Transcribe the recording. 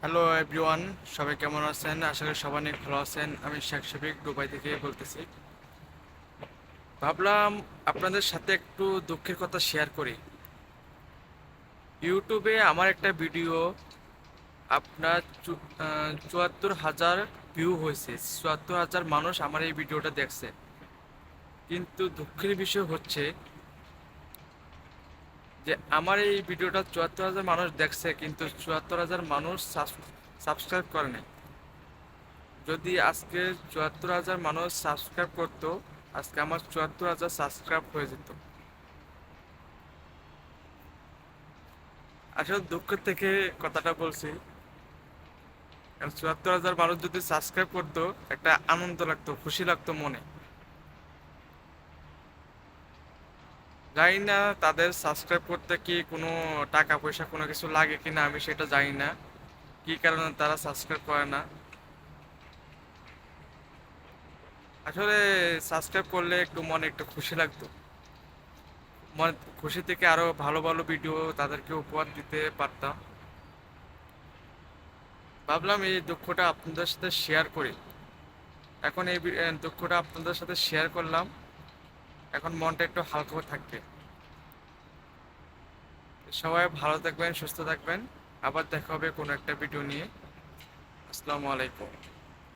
Hello everyone সবাই কেমন আছেন? করি সবাই অনেক ভালো আছেন। আমি শেখ শফিক, দুবাই থেকে বলতেছি। ভাবলাম আপনাদের সাথে একটু দুঃখের কথা শেয়ার করি। ইউটিউবে আমার একটা ভিডিও আপনার চুয়াত্তর হাজার ভিউ হয়েছে। চুয়াত্তর হাজার মানুষ আমার এই ভিডিওটা দেখছে। কিন্তু দুঃখের বিষয় হচ্ছে যে আমার এই ভিডিওটা চুয়াত্তর হাজার মানুষ দেখছে, কিন্তু চুয়াত্তর হাজার মানুষ সাবস্ক্রাইব করে যদি আজকে চুয়াত্তর হাজার মানুষ সাবস্ক্রাইব করতো, আজকে আমার চুয়াত্তর হাজার সাবস্ক্রাইব হয়ে যেত। আসলে দুঃখের থেকে কথাটা বলছি চুয়াত্তর হাজার মানুষ যদি সাবস্ক্রাইব করতো, একটা আনন্দ লাগতো, খুশি লাগতো মনে। জানি না তাদের সাবস্ক্রাইব করতে কি কোনো টাকা পয়সা কোনো কিছু লাগে কি না আমি সেটা জানি না। কি কারণে তারা সাবস্ক্রাইব করে না? আসলে সাবস্ক্রাইব করলে একটু মনে একটু খুশি লাগতো। মনে খুশি থেকে আরও ভালো ভালো ভিডিও তাদেরকে উপহার দিতে পারতাম। ভাবলাম এই দুঃখটা আপনাদের সাথে শেয়ার করি। এখন এই দুঃখটা আপনাদের সাথে শেয়ার করলাম। এখন মনটা একটু হালকা থাকবে সবাই ভালো থাকবেন, সুস্থ থাকবেন। আবার দেখা হবে কোনো একটা ভিডিও নিয়ে। আসসালামু আলাইকুম।